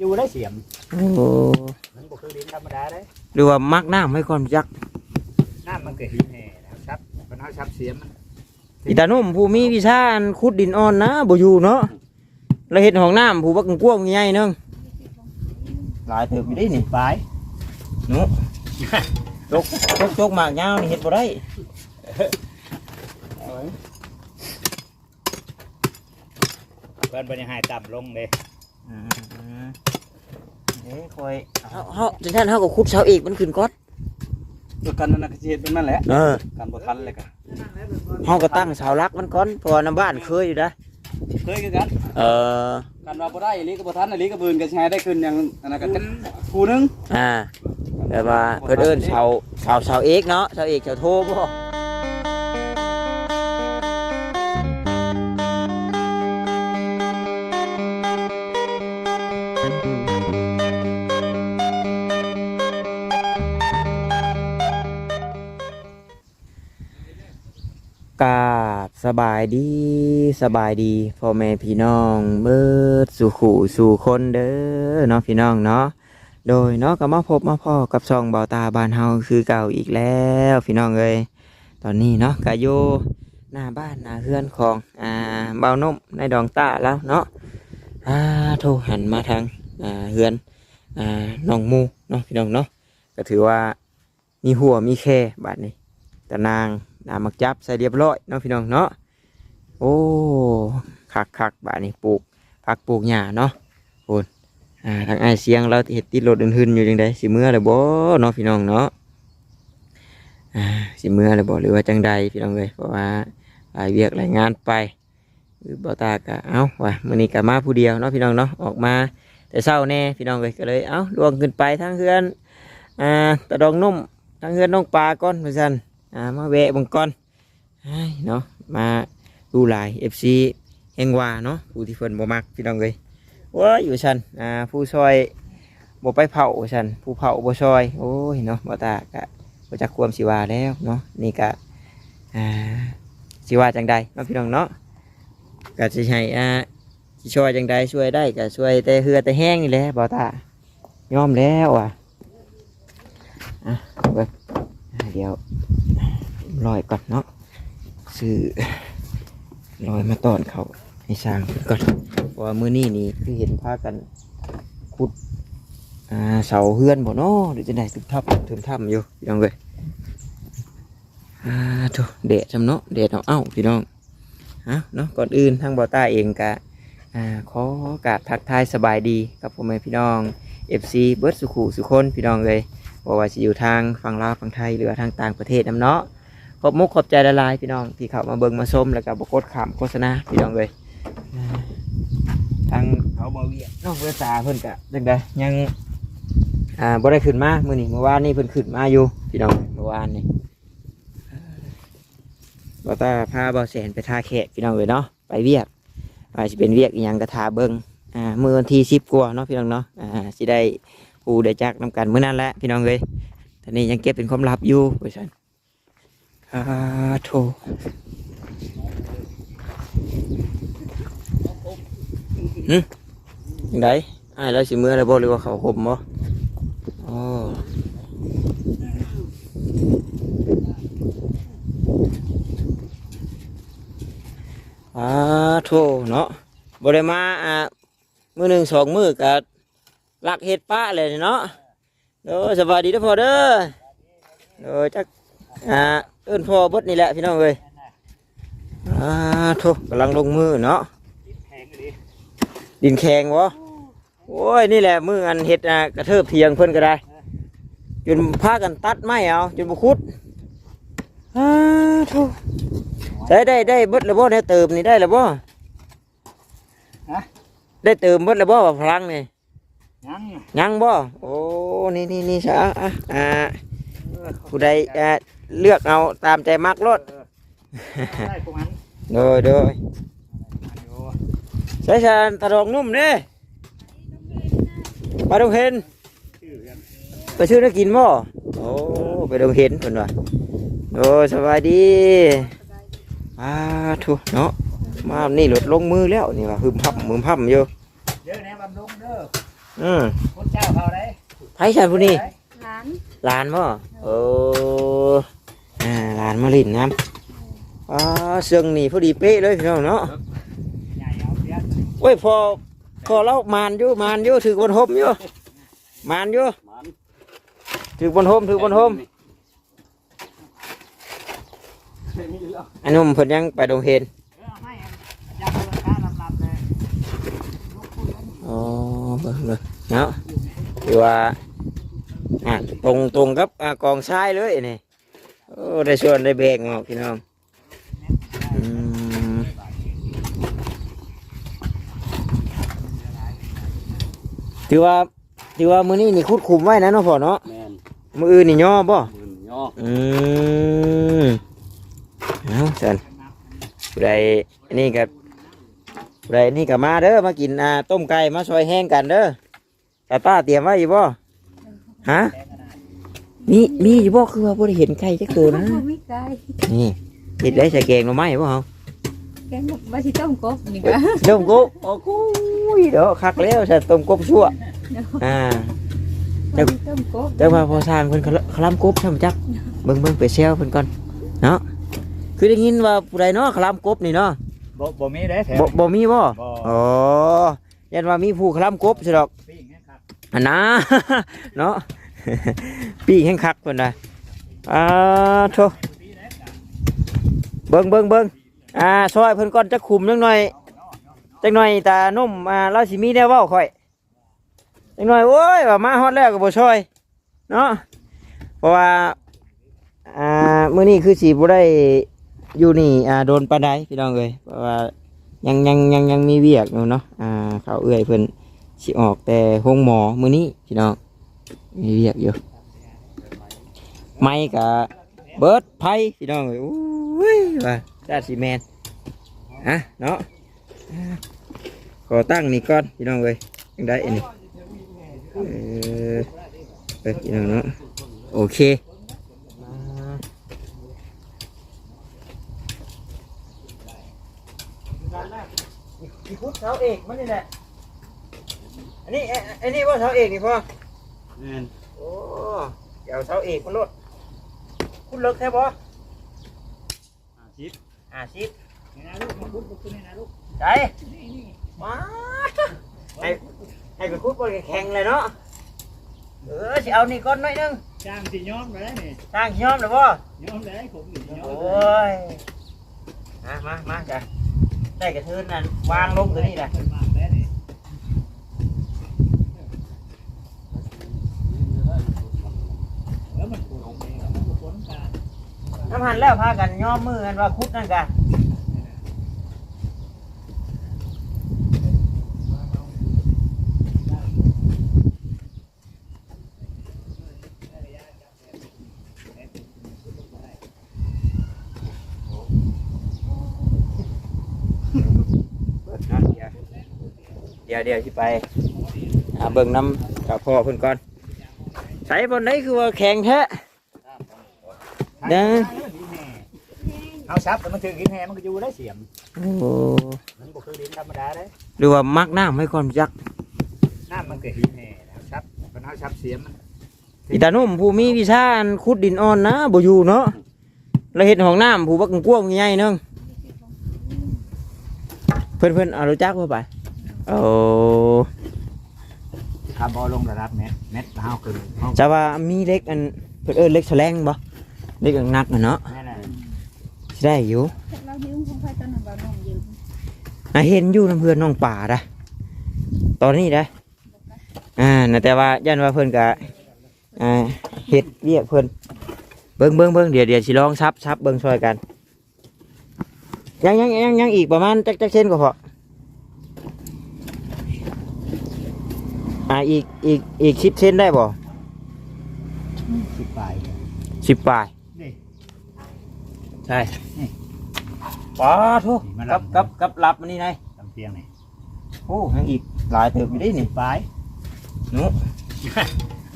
อยู่ได้เสียมโอ้มันบ่คือดินธรรมดาเด้หรือว่ามักน้ำให้ก่อนจักน้ำมันก็หินแน่นะครับมันเฮาชับเสียมมันอีตานุ่มผู้มีวิชาอันขุดดินอ่อนนะบ่อยู่เนาะแล้วเฮ็ดห้องน้ำผู้บักกว้างใหญ่นึงหลายเติบอยู่ได้นี่ปลายหนูจกจกจกหมากยาวนี่เฮ็ดบ่ได้เพิ่นบ่ได้ให้ต่ำลงเด้อื มเอ้คอยเฮาเฮาจังซั่นเฮาก็ขุดเสาเอกมันขึ้นก่อนตัวกันนั่นนะก็สิเฮ็ดเป็นนั่นแหละเออการบ่ทันเลยก็เฮาก็ตั้งเสาหลักมันก่อนเพราะว่าน้ำบ้านเคยอยู่นะเคยคือกันเออกันว่าบ่ได้อีหลีก็บ่ทันอีหลีก็บืนก็สิให้ได้ขึ้นอย่างอันนั้นก็จักคู่หนึงอ่าแต่ว่าเพิ่นเอิ้นเสาเสาเสาเอกเนาะเสาเอกเสาโทบ่ สบายดีสบายดีพ่อแม่พี่น้องเบิดสู่ขู่สู่คนเด้อเนาะพี่น้องเนาะโดยเนาะก็มาพบมาพ่อกับช่องเบาตาบานเฮาคือเก่าอีกแล้วพี่น้องเอ้ยตอนนี้เนาะกะอยู่หน้าบ้านหน้าเฮือนของอ่าเบานมในดองตาแล้วเนาะอ่าโทรหันมาทางอ่าเฮือนอ่าน้องมูเนาะพี่น้องเนาะก็ถือว่ามีหัวมีแค่บาดนี้ตะนาง น้ำมักจับใส่เรียบร้อยเนาะพี่น้องเนาะโอ้คักคักๆบาดนี้ปลูกผักปลูกหญ้าเนาะโอนอ่าทางไอเสียงเราเห็ดติดรถอื่นๆอยู่จังไดสิเมื่อเลยบ่เนาะพี่น้องเนาะอ่าสิเมื่อเลยบ่หรือว่าจังใดพี่น้องเลยเพราะว่าหลายเวียกหลายงานไปหรือบ่ตากะเอ้าว่ะมื้อนี้ก็มาผู้เดียวเนาะพี่น้องเนาะออกมาแต่เช้าแน่พี่น้องเลยก็เลยเอ้าลวงขึ้นไปทางเฮือนอ่าตะดองนุ่มทางเฮือนน้องปลาก่อนว่าซั่น อ่ามาแวะบังก่อนเนาะมาดูหลาย FC แห่งวาเนาะผู้ที่เพิ่นบ่มักพี่น้องเอ้ยว้าอยู่ชันอ่าผู้ซอยบ่ไปเผาชันผู้เผาบ่ซอยโอ้ยเนาะบ่ตากะบ่จักความสิว่าแล้วเนาะนี่กะอ่าสิว่าจังใดเนาะพี่น้องเนาะก็สิให้อ่าสิช่วยจังใดช่วยได้ก็ช่วยแต่เหือแต่แห้งนี่แหละบ่ตายอมแล้วอะอะเดี๋ยว ลอยก่อนเนาะซื้อลอยมาตอนเขาให้สร้างก่อนว่ามือนี้นี่คือเห็นพากันขุดอ่าเสาเฮือนบ่เนาะหรือจะได้ถึงทับถึงถ้ำอยู่พี่น้องเอ้ยอ่าโถเดดจำเนาะเดดเอาเอ้าพี่น้องฮะเนาะก่อนอื่นทางบ่อต้าเองกะอ่าขอกราบทักทายสบายดีกับพ่อแม่พี่น้อง FC เบิร์ดสุขุสุคนพี่น้องเลยบ่ว่าจะอยู่ทางฝั่งลาวฝั่งไทยหรือทางต่างประเทศนํเนาะ ขอบมุกขอบใจละลายพี่น้องที่เข้ามาเบิ่งมาชมแล้วก็บ่กดขามโฆษณาพี่น้องเลยอ่าทางเขาบ่เวียดน้องเวสาเพิ่นก็จังไดยังอ่าบ่ได้ขึ้นมามื้อนี้เมื่อวานนี้เพิ่นขึ้นมาอยู่พี่น้องเมื่อวานนี้บ่ตาพาบ่แสนไปท่าแขกพี่น้องเลยเนาะไปเวียกว่าสิเป็นเวียกอีหยังก็ท่าเบิ่งอ่ามื้อวันที่10กว่าเนาะพี่น้องเนาะอ่าสิได้กูได้จักนำกันเมื่อนั้นแหละพี่น้องเลยตอนนี้ยังเก็บเป็นความลับอยู่ไปสัน อ่าโถหึยังไงอ้ายแล้วสิเมื่อไรบ่หรือว่าเขาคมบ่อ๋ออ่าโถเนาะบ่ได้มาอ่ามือหนึ่งสองมือกับลักเห็ดป้าเลยเนาะเด้อสวัสดีเด้อพ่อเด้อเด้อจักอ่า เอิ้นพ่อเบดนี่แหละพี่น้องเอ้ยอ่าโถกำลังลงมือเนาะแข็งดีดินแข็งวะโอ้ยนี่แหละมืออันเห็ดอะกระเทิบเทียงเพิ่นก็ได้จนพากันตัดไม้เอาจนบุคุดอ่าโถได้ได้ได้เบิดแล้วบ่ได้เติมนี่ได้แล้วบ่ฮะได้เติมเบิดแล้วบ่ว่าพลังนี่ยังยังบ่โอ้นี่นี่นี่ซะอะอ่า ผู้ใดอ่าเลือกเอาตามใจมักรถ ได้พวกมันโดยโดยใช้ชานตะดองนุ่มเด้ไปดงเห็นชื่อกันไปซื้อนักกินบ่โอ้ไปดงเห็นเพิ่นว่าโอ้สบายดีอ่าทุเนาะมานี่รถลงมือแล้วนี่ว่าหึมพับมือพับอยู่เด้อแนะบำรุงเด้ออืมพุทธเจ้าเขาได้ไผฉันผู้นี้ร้าน หลานบ่โอ้อ่าหลานมาลินน้ำอ๋อเสื่องนี่พอดีเป๊ะเลยพี่น้องเนาะเอาเสียโอ้ยพอพอเรามานอยู่มานอยู่ถือบนหมอยู่มานอยู่ถือบนหมถือบนหมมีแล้วอันนุ่มเพิ่นยังไปโรงเรียนอ๋อเบิ่งเลยเนาะคือว่า อะตรงตรงกับอ่ากองทรายเลยนี่โอ้ได้ส่วนได้แบ่งออกพี่น้องอืมถือว่าถือว่ามื้อนี้นี่คุดคุมไว้นะเนาะพ่อเนาะแม่นมื้ออื่นนี่ย่อบ่หมื่นย่ออืมเอาสันผู้ใดอันนี่กับผู้ใดนี่กับมาเด้อมากินอ่าต้มไก่มาซอยแห้งกันเด้อแต่ป้าเตรียมไว้อยู่บ่ ฮะมีมีอยู่บ่คือว่าบ่ได้เห็นไก่จักตัวนะไม่ไกลนี่เห็ดได้ใส่แกงหน่อไม้บ่เฮาแกงบาชิต้มกบนี่ก็ต้มกบโอ้โหเด้อคักแล้วใส่ต้มกบชั่วอ่าบาชิต้มกบแต่ว่าพอสร้างเพิ่นคลำกบช่ำจักเบิ่งเบิ่งไปเซลเพิ่นก่อนเนาะคือได้ยินว่าผู้ใดเนาะคลำกบนี่เนาะบ่บ่มีได้แถวบ่บ่มีบ่บ่อ๋อยันว่ามีผู้คลำกบสิดอกปิ้งให้ครับ อันนะเนาะปีแห้งคักเพิ่นน่ะอ่าโธ่เบิ่งเบิ่งเบิ่งอ่าซอยเพิ่นก่อนจักคุมจังหน่อยจังหน่อยตานุ่มอ่าเราสิมีแนวเว้าค่อยจังหน่อยโอ้ยว่ามาฮอดแล้วก็บ่ช่วยเนาะเพราะว่าอ่ามื้อนี้คือสิบ่ได้อยู่นี่อ่าโดนปานใดพี่น้องเอ้ยเพราะว่ายังยังยังยังมีเวียกอยู่เนาะอ่าเขาเอื้อยเพิ่น สิออกแต่ห้องหมอมื้อนี้พี่น้องมีเวียกอยู่ไม่กะเบิร์ดไพ่พี่น้องเอ้ยโอ้ยว่าชาติซีแมนอะเนาะขอตั้งนี่ก่อนพี่น้องเอ้ยยังได้อันนี้เออเออพี่น้องเนาะโอเคมาอีพุทธเสาเอกมันนี่แหละ อันนี้เอ่ออันนี้ว่าเสาเอกนี่พ่อแม่นโอ้เดี๋ยวเสาเอกมันลดคุณเลิกแท้บ่อาชีพอ่าชิดนี่นะลูกมาพุทธบุกขึ้นนี่นะลูกใจมาให้ให้ไปคุดบนแข็งเลยเนาะเออสิเอานี่ก้อนหน่อยหนึงจ้างสิย้อมได้นี่ทางย้อมหรือบ่ย้อมได้ผมนี่ย้อโอมได้้ยมามามาจ้ะได้กระเทือนนั่นวางลงตัวนี้แหละ เพิ่นมาได้นี่แล้วมันปวดนี่มันปวดกัน น้ำหันแล้วพากันย้อมือกันว่าคุดนั่นกันเดี๋ยวเดี๋ยวที่ไปหาเบิ่งน้ำกับพ่อเพิ่นก่อนใส่บนไหนคือว่าแข็งแท้เด้อ เอาซับแต่มันถือกินแฮมันก็อยู่ได้เสียมโอ้มันบ่คือดินธรรมดาได้หรือว่ามักน้ำให้ก่อนจักน้ำมันก็หินแห่นะครับซับมันเอาซับเสียมมันอีตานุ่มผู้มีวิชาอันขุดดินอ่อนนะบ่อยู่เนาะเราเห็นห้องน้ำผู้บักกว้างใหญ่ๆเนึงเพิ่นเพิ่นเอารู้จักเพิ่นไปโอ้ทำบ่ลงระดับเม็ดเม็ดเฮาขึ้นเฮาจะว่ามีเล็กอันเพิ่นเอิ้นเล็กแฉลงบ่เล็กอันนักน่ะเนาะแม่น่ะสิ ได้อยู่เรายืมของใครตอนนั้นเราน้องยืมอะเห็นอยู่นํเพื่อนน้องป่าได้ตอนนี้ได้อ่าน่ะแต่ว่ายันว่าเพิ่นก็อ่าเฮ็ดเรียกเพิ่นเบิ่งเบิ่งเบิ่งเดี๋ยวเดี๋ยวสิลองซับซับเบิ่งช่วยกันยังยังยังยังอีกประมาณจักจักเส้นก็พออ่าอีกอีกอีกสิบเส้นได้บ่สิบปลายสิบปลายนี่ ใช่นี่ป้าทุกนี่มากัรับบ กับกับรับมันนี่ไงลำเพียงนี่โอ้ยังอีกหลายเติบอยู่ได้นี่ปลายหนุ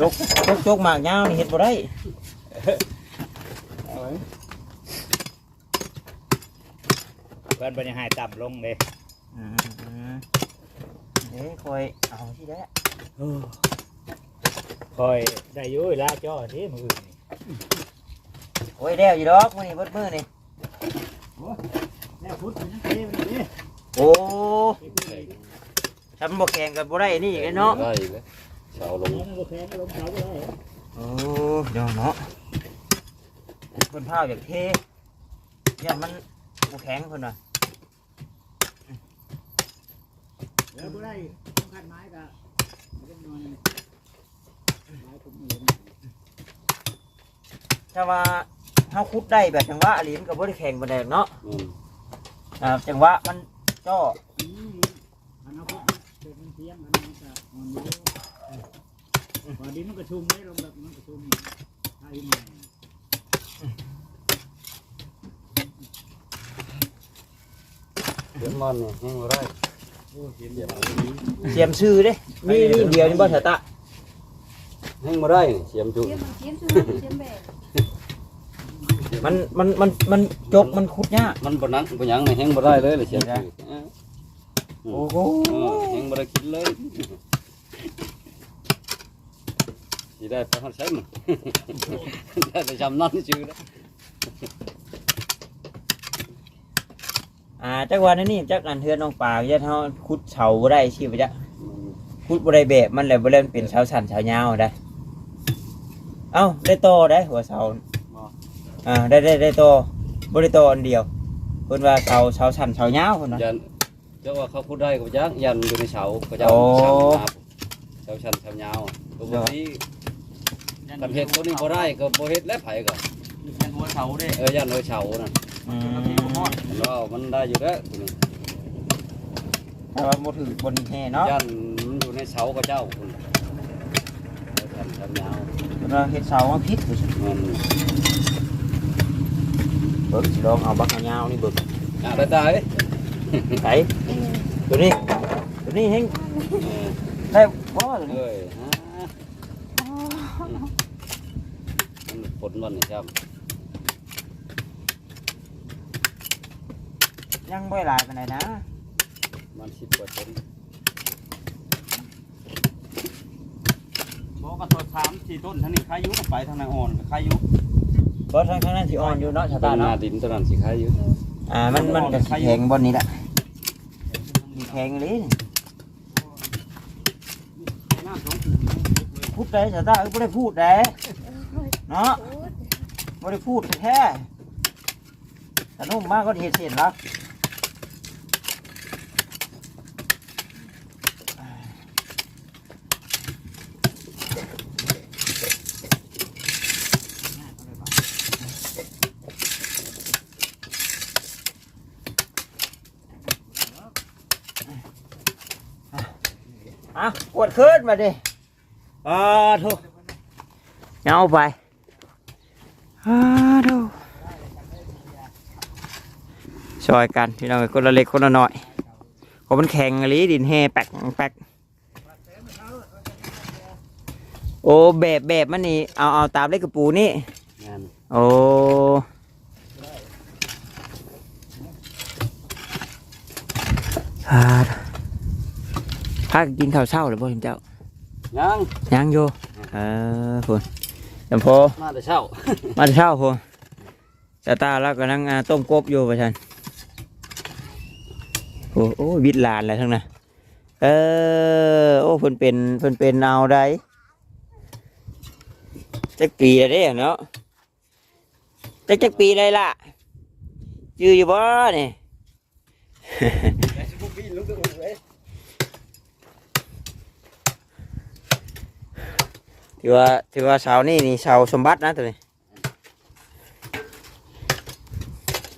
จกจกจกหมากยาวนี่เห็ดบ่ได้เพิ่นบ่ได้ให้ต่ำลงเด้อืมเอ้ยคอยเอาที่ได้คอยได้อยุ่ยละจ้อที่มืออื่นนี่ โอ้ยแล้วอยู่ดอกมื้อนี้เบิดมื้อนี่แน่พุทธมันยังเท่มันนี่โอ้ทำบ่แข่งกับบ่ได้นี่ไอ้เนาะได้เลยเสาลงมันก็แข็งลงเสาไปได้โอ้เดี๋ยวเนาะเพิ่นพาวอยากเทอย่ามันบ่แข็งเพิ่นว่าเดี๋ยวบ่ได้ต้องคันไม้กะเล็กน้อยไม้ผมเห็น ถ้าว่าเฮาขุดได้แบบจังหวะอลีมันก็บ่ได้แข็งบ่ได้เนาะอืมอ่าจังหวะมันจ้ออืมอันเอาพุทธเด็กมันเทียงอันนั้นก็อ่อนอยู่พอดินมันก็ชุ่มไม่ลงแบบมันก็ชุ่มไทยมันเดี๋ยวมันเนี่ยแห้งบ่ได้โอ้เสียงเดี๋ยวเสียมชื่อเด้มีนี่เดียวนี่บ่สตะ แห้งบ่ได้นี่เสียมจุ เสียมเสียมสุดเสียมแบกมันมันมันมันจกมันขุดยาก มันบนังบ่หยังนี่แห้งบ่ได้เลยเลยเสียมจุโอ้โหเออแห้งบ่ได้กินเลยสิได้ไปฮอใช้มัน ได้แต่จำนั่นชื่อนะอ่าจักวันนี้จักอันเทือนน้องปลาจะเฮาขุดเสาบ่ได้สิบ่จ๊ะขุดบ่ได้แบบมันแหละบ่ได้มันเป็นเสาสั้นเสายาวได้ เอ้าได้โตได้หัวเสาอ่าได้ได้ได้โตบ่ได้โตอันเดียวเพิ่นว่าเสาเสาสั้นเสายาวเพิ่นว่า ยันเจ้าว่าเขาพูดได้ก็ยักยันอยู่ในเสาก็จะโอ้เสาชันเสายาวปกติกันเฮ็ดตัวนี้บ่ได้ก็บ่เฮ็ดแล้วไผก็ยันหัวเสาเด้เออยันโดยเสาน่ะอืมแล้วมันได้อยู่แล้วตัวนี้ถ้าว่าบ่ถึงบนแห่เนาะยันมันอยู่ในเสาก็เจ้าคุณ เสาชันเสาวพิ่นว่าเฮ็ดเสามาผิดว่าซั่นเบิ่งสิลองเอาบักยาวนี่เบิ่งอะได้ตายไผตัวนี้ตัวนี้เฮงได้บ่ตัวนี้เอ้ยฮะมันผลมันนี่ครับยังบ่หลายปานใดนะมัน10กว่าต้น บอกว่าตัวสามสี่ต้นทั้งนี้ใครยุไปทางไหนอ่อนใครยุบ่ทางข้างนั้นสิอ่อนอยู่เนาะชาวต้ตานหน้าเนาะดินตัวนั้นสิขายอยู่อ่ามันมันก็สิแข็งบนนี้แหละสิแข็งเลยน้ำสองพูดได้ชาวตาเอ้ยบ่ได้พูดได้เนาะบ่ได้พูดแท้ๆแต่นุ่มมากก็เฮ็ดเสร็จแล้ว วดขึ้นมาดิอ่าโถเอาไปอ่าโถช่วยกันพี่น้องคนละเล็กคนละน้อยเพราะมันแข็งอะลีดินแห่แปกแปกโอ้แบบแบบมันนี่เอาเอาตามเล็กกระปูนี่งานโอ้ฮาด พากันกินข้าวเช้าหรือบ่เห็นเจ้ายังยังอยู่เออพุ่นจำพอมาแต่เช้า มาแต่เช้าพุ่นตาตาแล้วก็นั่งอ่าต้มกบอยู่ประชันโอ้โอ้วิดลานอะไรทั้งนั้นเออโอ้เพิ่นเป็นเพิ่นเป็นเอาได้จักปีแล้วเด้เนาะจักจักปีได้ล่ะยืออยู่บ่เนี่ย ถือว่าถือว่าเสานี่นี่เสาสมบัตินะตัวนี้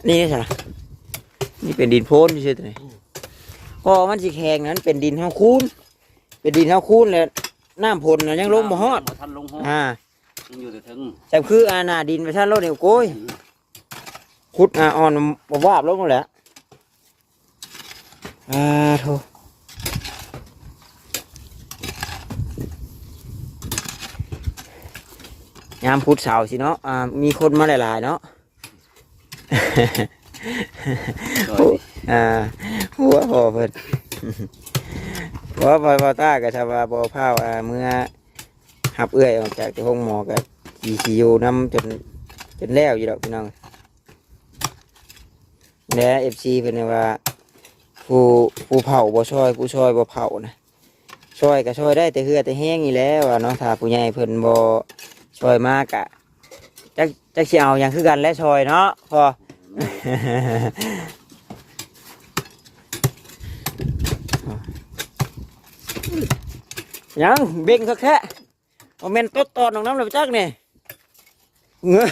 นี่นี่ใช่ไหมนี่เป็นดินโพนใช่ตัวนี้พอมันสิแข็งนั้นเป็นดินเฮาคูนเป็นดินเฮาคูนเลยน้ำพลน่ะยังลงบ่ฮอดทันลงฮอดอ่ายังอยู่แต่ถึงแต่คืออาณาดินไปท่านโลดนี่โก้ยขุดอ่าอ่อนบ่วาบลงนั่นแหละอ่าโธ่ ยามพุดเสาสิเนาะอ่ามีคนมาหลายๆเนาะโดยอ่าหัวพอเพิ่นเพราะว่าบอต้ากับชาวาบอพาวอ่าเมื่อหับเอื้อยออกจากที่ห้องหมอกับขี่ขี่อยู่น้ำจนจนแล้วอยู่ดอกพี่น้องและเอฟซีเพิ่นว่า ผู้ผู้เผาบ่ช่วยผู้ช่วยบ่เผานะช่วยก็ช่วยได้แต่เหือแต่แห้งนี่แหล้วอะเนาะถ้าผู้ใหญ่เพิ่นบ่ ช่วยมากอะจักจักสิเอาหยังคือกันและช่วยเนาะพอ ยังเบ่งคักแค่โมเมนต์ต้นตอนของน้ำเลยจักนี่เงื้อ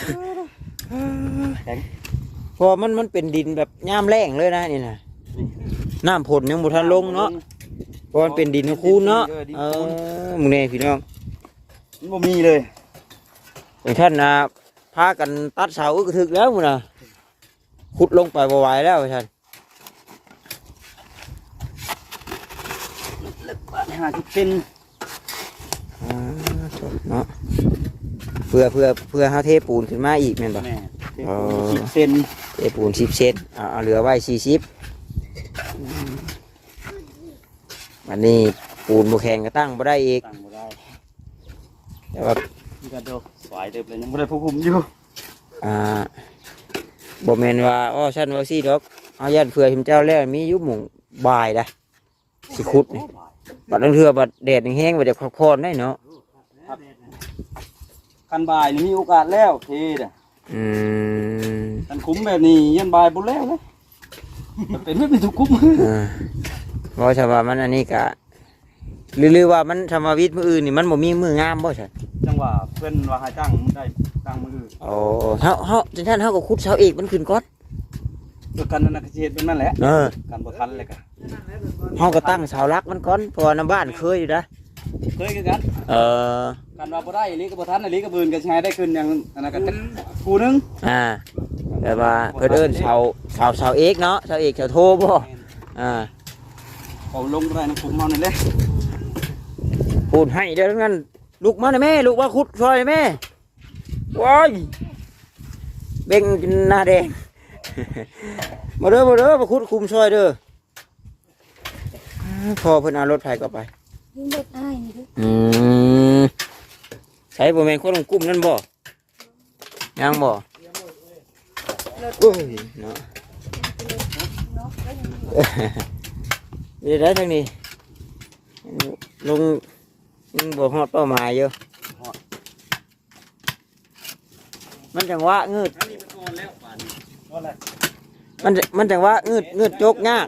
พอมันมันเป็นดินแบบย่ามแรงเลยนะนี่นะน้ำผลยังบุทันลงเนาะเพราะมันเป็นดินคูนเนาะเออมึงเนี่ยพี่น้องมันบ่มีเลย อย่างท่านนะพากันตัดเสาอึกกระทึกแล้วมึงนะขุดลงไปบ่ไหวแล้วท่านห้าสิบเซนอ่าเนาะเพื่อเพื่อเพื่อเฮาเทปูนขึ้นมาอีกแม่นบ่แม่อ๋อสิบเซนเทปูนสิบเซนเอาเอาเหลือไว้สี่สิบวันนี้ปูนบุแข็งก็ตั้งบ่ได้อีกตั้งบ่ได้แต่ว่า นี่ก็โดสวยเติบเลยยังบ่ได้ควบคุมอยู่อ่าบ่แม่นว่าอ้อฉันว่าซี่ดอกเอายันเผื่อทิมเจ้าแล้วมีอยู่หมู่บ่ายนะสิขุดนี่บัดนั้นเทื่อบัดแดดแห้งๆบัดจะพักผ่อนได้เนาะคันบ่ายนี่มีโอกาสแล้วเทน่ะอืมคันคุ้มแบบนี้ยันบ่ายบ่แล้วเลยมันเป็นไม่เป็นทุกคุ้มอ่าเพราะชาวามันอันนี้กะ หรือหรือว่ามันธรรมวิทย์มืออื่นนี่มันบ่มีมืองามบ่ใช่จังหวะเพิ่นว่าหาจ้างได้จ้างมืออื่นโอ้เฮาเฮาจังซั่นเฮาก็ขุดเสาเอกมันขึ้นก่อนเดียวกันนั่นน่ะก็สิเฮ็ดเป็นนั่นแหละเออการบ่ทันเลยก็เฮาก็ตั้งเสาหลักมันก่อนเพราะว่าน้ำบ้านเคยอยู่นะเคยคือกันเออกันว่าบ่ได้อีหลีก็บ่ทันอีหลีก็บืนก็สิให้ได้ขึ้นอย่างอันนั้นก็จักคู่หนึงอ่าแต่ว่าเพิ่นเอิ้นเสาเสาเสาเอกเนาะเสาเอกเสาโทบ่อ่าเอาลงได้น้ำคุ้มเฮานี่แหละ พูดให้เด้อทั้งนั้นลูกมาหน่อยแม่ลูกมาขุดซอยแม่ว้ายเบ่งจนหน้าแดง มาเด้อมาเด้อมาขุดคุมซอยเด้อพอเพิ่นเอารถไถกลับไปยิ่งเด็กอ้ายนี่เด้ออืมใช้บ่แม่นคนของกลุ่มนั่นบ่ยังบ่โอ้ยเนาะเดี๋ยวได้ทางนี้ลง ยังบ่ฮอดเป้าหมายอยู่มันจังหวะงืดอันนี้มันอ่อนแล้วป่านนี้อ่อนแล้วมันจะมันจังหวะงืดงืดจกยาก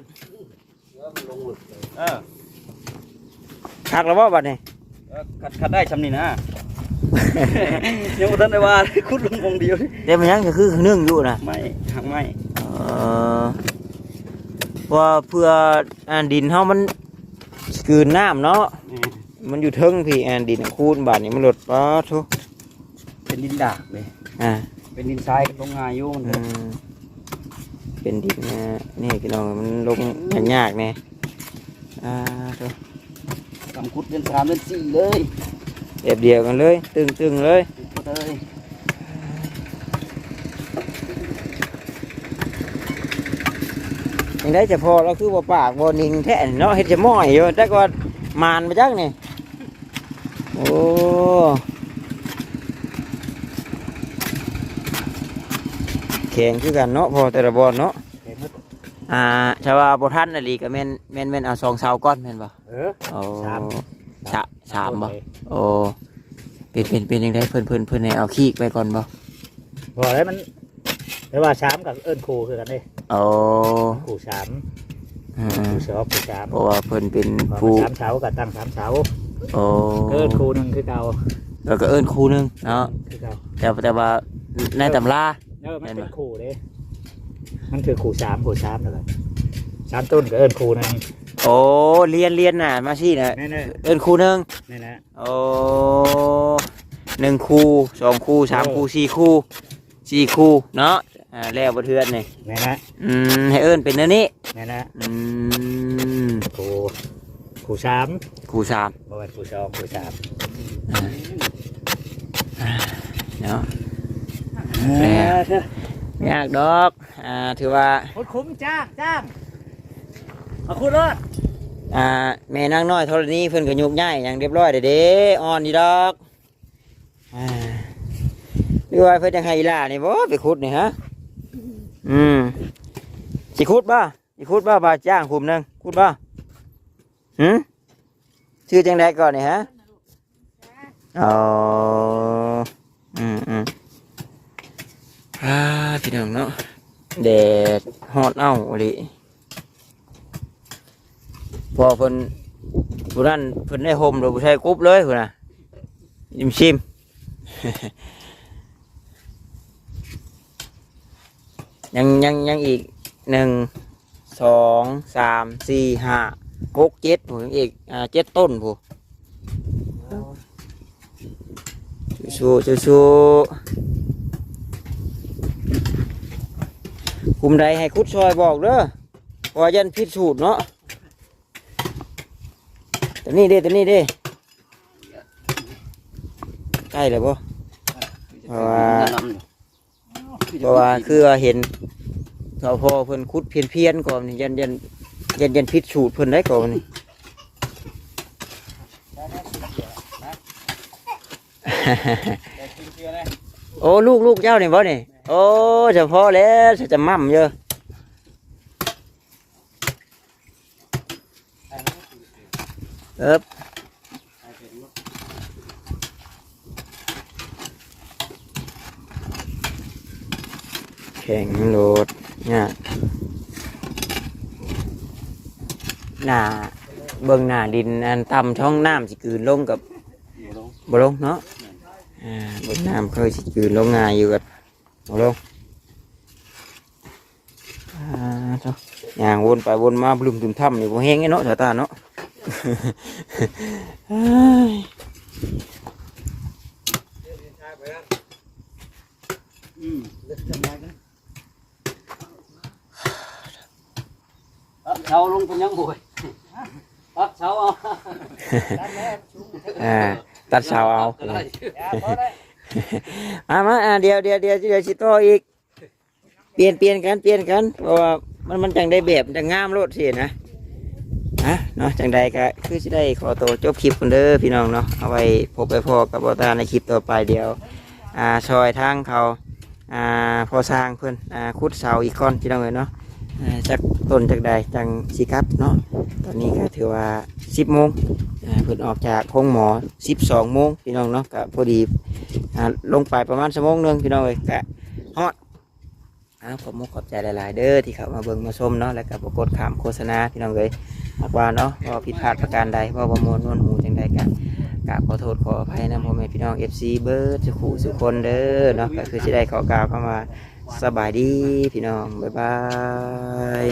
เออคักแล้วบ่บัดนี้เออคัดคัดได้ชำนี่นะ ยังบ่ทันได้ว่าคุดลงวงเดียวเดี๋ยวมันยังก็คือเนื่องอยู่นะไม่หักไม่เออเพราะว่าเพื่ออ่านดินเฮามันกลืนน้ำเนาะนี่ มันอยู่เทิงพี่อ่านดินคูนบาดนี้มันหลดป้าทุเป็นดินดากเลยอ่าเป็นดินทรายลงงาอยู่มันอืมเป็นดินนะนี่พี่น้องมันลงยากๆเนี่ยอ่าทุทำคุดเดือนสามเดือนสี่เลยเดียบเดียวกันเลย ตึงๆเลยคุดเลยยังได้จะพอเราคือบ่ปากบ่นิ่งแท้เนาะเฮ็ดจะม้อยอยู่แต่ก็มานมาจักนี่ โอ้แข็งคือกันเนาะพอแต่ละบอลเนาะอ่าชาวาบ่ทันน่ะลีก็แม่นแม่นแม่นเอาสองเสาก้อนแม่นบ่เออโอ้สามสะสามบ่โอ้เป็นเป็นเป็นยังไงเพิ่นเพิ่นเพิ่นให้เอาขี้ไปก่อนบ่พอแล้วมันแต่ว่าสามกับเอิ้นครูคือกันเด้โอ้ครูสามอืมครูสองครูสามเพราะว่าเพิ่นเป็นพอผู้สามเสากับตั้งสามเสา โอ้เอิ้นครูหนึ่งคือเก่าแล้วก็เอิ้นครูหนึงเนาะคือเก่าแต่แต่ว่าในตำรา เออมันเห็นเป็ปะนครูเด้มันคือครูสามครูสามนั่นแหละสามต้นก็เอิ้นครูหนึงโอ้เรียนเรียนน่ะมาสิน่ะนี่นี่เอิ้นครูหนึงนี่นะโอ้หนึ่งครูสองครูสามครูสี่ครูสี่ครูเนาะอ่าแล้วบ่เทือนนี่นี่นะอืมให้เอิ้นเป็นอันนี้นี่นะอืมครู ครูสามครูสามบ่เป็นครูสองครูสามเนาะยากดอก อ่า ถือว่าคุดคุ้มจ้างจ้างมาคุดรถอ่า แม่นางน้อยธรณีเพิ่นก็ยกย้ายอย่างเรียบร้อยเด้อเด้อ่อนดีดอก อ่าหรือว่าเพิ่นจังให้อีหล่านี่บ่ไปขุดนี่ฮะ อืมสิขุดบ่สิขุดบ่บ่าจ้างคุมหนึงขุดบ่ หืมชื่อจังไดก่อนนี่ฮะอ๋ออืมอืมอ่าพี่น้องเนาะแดดฮอดเอ้าอีหลีพอเพิ่นผู้นั้นเพิ่นได้ห่มหรือผู้ชายกรุ๊บเลยพุ่นน่ะยิ้มชิมยังยังยังอีกหนึ่งสองสามสี่ห้า หกเจ็ดผู้ยังอีกอ่าเจ็ดต้นผู้สู้สู้สู้คุมใดให้คุดซอยบอกเด้อเพราะว่ายันพิษสูตรเนาะตัวนี้เด้ตัวนี้เด้ใกล้เลยบ่เพราะว่าเพราะว่าคือเห็นสพเพิ่นคุดเพียนเพียนก่อนยันยัน ยันยันพิษสูตรเพิ่นได้ก่อนนี่โอ้ลูกลูกเจ้านี่บ่นี่โอ้เฉพาะแล้วจะมั่มเยอะเอบแข่งโหลดเนี่ย หน้าเบิ่งหน้าดินอันต่ำช่องน้ำสิกืนลงกับบ่ลงเนาะอ่าเบิ่งน้ำเคยสิกืนลงง่ายอยู่กับบ่ลงอ่าจ้ะย่างวนไปวนมาบลุมตุ่มถ้ำนี่บ่แห้งไอ้เนาะสายตาเนาะอ้อเด็กจังไดกันเช้าลงเป็นยังบ่ อยอัพเช้าเอาด้านแม่ชุงอ่าตัดเสาเอาก็ได้ยาพอได้มามาอ่าเดี๋ยวเดี๋ยวเดี๋ยวเดี๋ยวสิต่ออีก เปลี่ยนเปลี่ยนกันเปลี่ยนกัน เพราะว่ามันมันจังได้แบบจังงามโลดสินะฮะเนาะจังใดก็คือสิได้ขอตัวจบคลิปคนเด้อพี่น้องเนาะเอาไว้พบไปพอกับบอตาในคลิปต่อไปเดียว อ่าซอยทางเขา อ่าพอสร้างเพื่อนอ่าคุดเสาอีกก้อนพี่น้องเลยเนาะอ่า จากต้นจากใดจังสิครับเนาะตอนนี้ก็ถือว่าสิบโมงอ่าเพิ่นออกจากห้องหมอสิบสองโมงพี่น้องเนาะก็พอดีลงไปประมาณชั่วโมงนึงพี่น้องเอ้ยกะฮอดอ่าผมขอบใจหลาย ๆ เด้อที่เข้ามาเบิ่งมาชมเนาะแล้วก็ปรากฏขามโฆษณาพี่น้องเอ้ยหากว่าเนาะว่าผิดพลาดประการใดว่าประมวลนวลหูจังใดกันกราบขอโทษขออภัยนะพ่อแม่พี่น้อง FC เบิร์ดสุขุสุขคนเด้อเนาะก็คือสิได้ขอกล่าวเข้ามา สบายดีพี่น้อง บ๊ายบาย